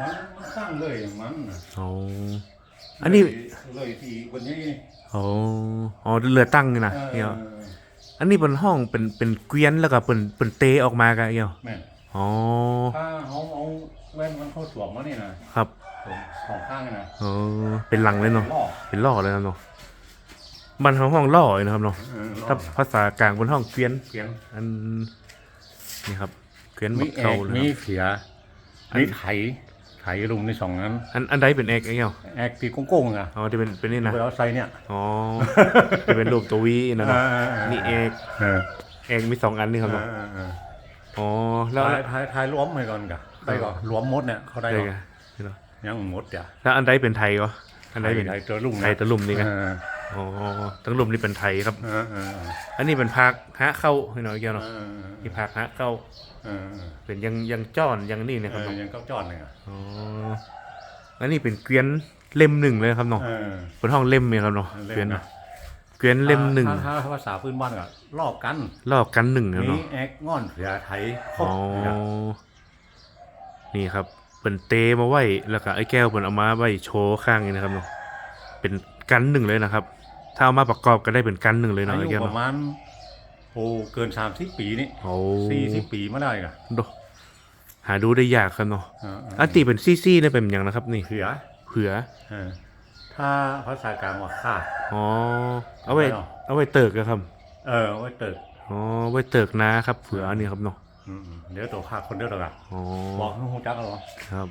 มันสร้างเลยอย่างมันน่ะอ๋อ อันนี้ เลยที่วันนี้อ๋ออ๋อเรือตั้งนี่นะเออเกี่ยวอันนี้เป็นห้องเป็นเป็นเกวียนแล้วก็เป็นเป็นเตออกมากันเกี่ยวแม่นอ๋อ ถ้าเอาเอาแว่นมันเข้าสวมมานี่นะครับผมของข้างนี่นะอ๋อเป็นหลังเลยเนาะ ล่อเป็นล่อเลยนะเนาะมันห้องห้องล่อเลยนะครับเนาะ เออล่อถ้าภาษากลางบนห้องเกวียน เสียงอัน นี่ครับ เกวียนมีบักแอเกากเลยมีครับ เสีย อันมีไถไถลุมในสองนั้นอันอันใดเป็นเอกไอ้เกี่ยวแอกตีโก้งๆอะอ๋อที่เป็นเป็นนี่นะเวลาใส่เนี่ยอ๋อที่เป็นรูปตัววีนะเนาะเออเออนี่เอกเออเอกมีสองอันนี่ครับเอเนาะอเออเอออ๋อแล้วทายทายทายรวมไปก่อนกะไปก่อนรวมหมดเนี่ยเขาได้ได้ก่อนไงนี่เนาะยังหมดจ้ะแล้วอันใดเป็นไทยก็อันใดเป็นไทยเจอลุงไทยตะลุ่มนี่ไงเอออ๋อทั้งลุ่มนี่เป็นไทยครับเออเออเอออันนี้เป็นพักฮะเข้าให้หน่อยเกี่ยวเอเนาะ อเออที่พักฮะเข้าเออเออเป็นยังยังจ้อนยังนี่นะเอครับอเนาะยังเก้าจอดเลยอะอ๋ออันนี้เป็นเกวียนเล่มหนึ่งเลยครับเนาะเออเป็นห้องเล่มเนี่ยครับเนาะเล่มนะเกวียนเกวียนเล่มหนึ่งถ้าถ้าถ้าภาษาพื้นบ้านก็ลอกกันรอบกันหนึ่งครับมีเนาะ แอกง่อนเสือไทยครบอ๋อ เนี่ยนี่ครับเป็นเตมาไว้แล้วก็ไอ้แก้วเป็นเอามาไว้โชว์ข้างนี้นะครับเนาะเป็นกันหนึ่งเลยนะครับ ถ้าเอามาประกอบก็ได้เป็นกันหนึ่งเลยอาเนาะไอ้ยุแก้วปเนาะระมาณ โอ้เกินสามสิบปีนี่โอ้สี่สิบปีมาได้ก่ะโดหาดูได้ยากครับเนาะเออเอออันตีเป็นซี่ๆเนี่ยเป็นอย่างนะครับ นี่เสือเผือเออถ้าภาษากลางว่าข้าอ๋อเอาไว้ไม่หรอเอาไว้เติกอะครับ เออไว้เติกอ๋อไว้เติกนะครับเผืออันนี้ครับเนาะอืมๆเดี๋ยวตัวข้าคนเดียวหรอกอะอ๋อบอกให้ฮู้จักกันหรอครับ